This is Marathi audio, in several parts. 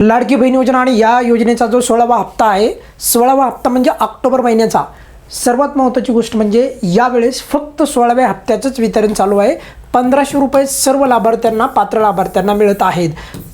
लाडकी बहीण योजना आणि या योजनेचा जो सोळावा हप्ता आहे सोळावा हप्ता म्हणजे ऑक्टोबर महिन्याचा. सर्वात महत्त्वाची गोष्ट म्हणजे यावेळेस फक्त सोळाव्या हप्त्याचंच वितरण चालू आहे. पंधराशे रुपये सर्व लाभार्थ्यांना पात्र लाभार्थ्यांना मिळत आहेत.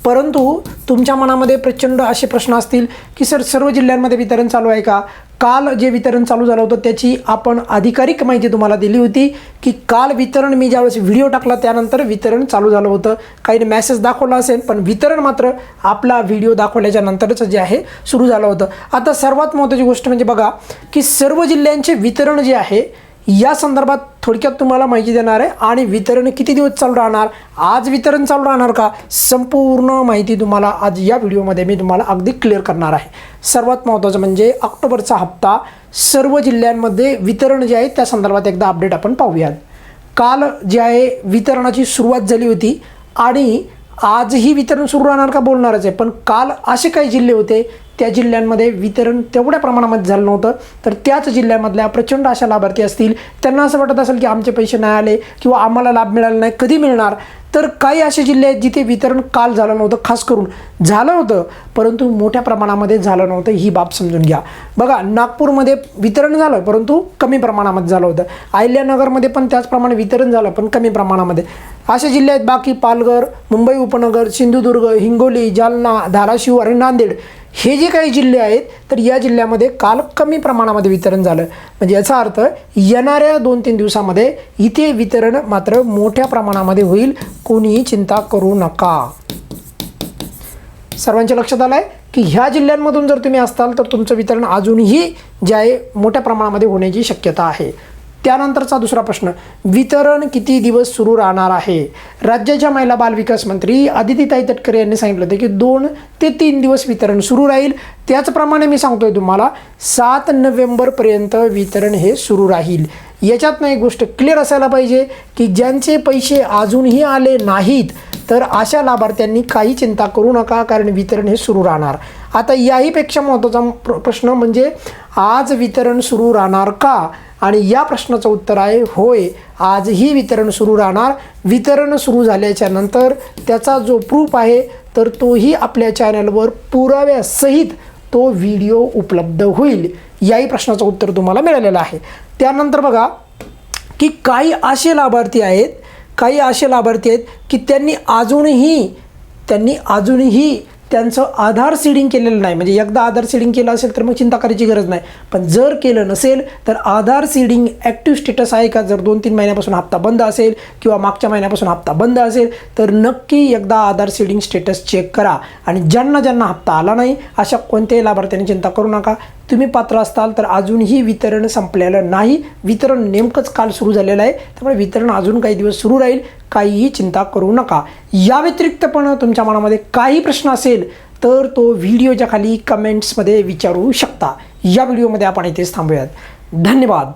परंतु तुमच्या मनामध्ये प्रचंड असे प्रश्न असतील की सर सर्व जिल्ह्यांमध्ये वितरण चालू आहे का? काल जे वितरण चालू झालं होतं त्याची आपण अधिकारिक माहिती तुम्हाला दिली होती की काल वितरण मी ज्यावेळेस व्हिडिओ टाकला त्यानंतर वितरण चालू झालं होतं. काही मॅसेज दाखवला असेल पण वितरण मात्र आपला व्हिडिओ दाखवल्याच्या नंतरच जे आहे सुरू झालं होतं. आता सर्वात महत्त्वाची गोष्ट म्हणजे बघा की सर्व जिल्ह्यांचे वितरण जे आहे या संदर्भात थोडक्यात तुम्हाला माहिती देणार आहे. आणि वितरण किती दिवस चालू राहणार? आज वितरण चालू राहणार का? संपूर्ण माहिती तुम्हाला आज या व्हिडिओमध्ये मी तुम्हाला अगदी क्लिअर करणार आहे. सर्वात महत्त्वाचं म्हणजे ऑक्टोबरचा हप्ता सर्व जिल्ह्यांमध्ये वितरण जे आहे त्या संदर्भात एकदा अपडेट आपण पाहूयात. काल जे आहे वितरणाची सुरुवात झाली होती आणि आजही वितरण सुरू राहणार का बोलणारच आहे. पण काल असे काही जिल्हे होते त्या जिल्ह्यांमध्ये वितरण तेवढ्या प्रमाणामध्ये झालं नव्हतं. तर त्याच जिल्ह्यामधल्या प्रचंड अशा लाभार्थी असतील. त्यांना असं वाटत असेल की आमचे पैसे नाही आले किंवा आम्हाला लाभ मिळाला नाही कधी मिळणार? तर काही असे जिल्हे आहेत जिथे वितरण काल झालं नव्हतं खास करून झालं होतं परंतु मोठ्या प्रमाणामध्ये झालं नव्हतं ही बाब समजून घ्या. बघा नागपूरमध्ये वितरण झालं परंतु कमी प्रमाणामध्ये झालं होतं. अहिल्यानगरमध्ये पण त्याचप्रमाणे वितरण झालं पण कमी प्रमाणामध्ये. असे जिल्हे आहेत बाकी पालघर मुंबई उपनगर सिंधुदुर्ग हिंगोली जालना धाराशिव आणि नांदेड. हे जे काही जिल्हे आहेत तर या जिल्ह्यामध्ये काल कमी प्रमाणामध्ये वितरण झालं. म्हणजे याचा अर्थ येणाऱ्या दोन तीन दिवसामध्ये इथे वितरण मात्र मोठ्या प्रमाणामध्ये होईल. कोणीही चिंता करू नका. सर्वांच्या लक्षात आलं आहे की ह्या जिल्ह्यांमधून जर तुम्ही असताल तर तुमचं वितरण अजूनही जे आहे मोठ्या प्रमाणामध्ये होण्याची शक्यता आहे. त्यानंतरचा दुसरा प्रश्न वितरण किती दिवस सुरू राहणार आहे? राज्याच्या महिला बालविकास मंत्री आदितीताई तटकरे यांनी सांगितलं होतं की दोन ते तीन दिवस वितरण सुरू राहील. त्याचप्रमाणे मी सांगतोय तुम्हाला सात नोव्हेंबरपर्यंत वितरण हे सुरू राहील. याच्यातनं एक गोष्ट क्लिअर असायला पाहिजे की ज्यांचे पैसे अजूनही आले नाहीत तर अशा लाभार्थ्यांनी काही चिंता करू नका कारण वितरण हे सुरू राहणार. आता याहीपेक्षा महत्त्वाचा प्र प्रश्न म्हणजे आज वितरण सुरू राहणार का? आणि या प्रश्नाचं उत्तर आहे होय आजही वितरण सुरू राहणार. वितरण सुरू झाल्याच्यानंतर त्याचा जो प्रूफ आहे तर तोही आपल्या चॅनलवर पुराव्यासहित तो व्हिडिओ उपलब्ध होईल. याही प्रश्नाचं उत्तर तुम्हाला मिळालेलं आहे. त्यानंतर बघा की काही असे लाभार्थी आहेत काही असे लाभार्थी आहेत की त्यांनी अजूनही त्यांनी अजूनही त्यांचं आधार सीडिंग केलेलं नाही. म्हणजे एकदा आधार सीडिंग केलं असेल तर मग चिंता करायची गरज नाही. पण जर केलं नसेल तर आधार सीडिंग ॲक्टिव्ह स्टेटस आहे का? जर दोन तीन महिन्यापासून हप्ता बंद असेल किंवा मागच्या महिन्यापासून हप्ता बंद असेल तर नक्की एकदा आधार सीडिंग स्टेटस चेक करा. आणि ज्यांना ज्यांना हप्ता आला नाही अशा कोणत्याही लाभार्थ्यांनी चिंता करू नका. तुम्ही पात्र असताल तर अजूनही वितरण संपलेलं नाही. वितरण नेमकंच काल सुरू झालेलं आहे. त्यामुळे वितरण अजून काही दिवस सुरू राहील. काहीही चिंता करू नका. या व्यतिरिक्त पण तुमच्या मनामध्ये काही प्रश्न असेल तर तो व्हिडिओच्या खाली कमेंट्समध्ये विचारू शकता. या व्हिडिओमध्ये आपण इथेच थांबूयात. धन्यवाद.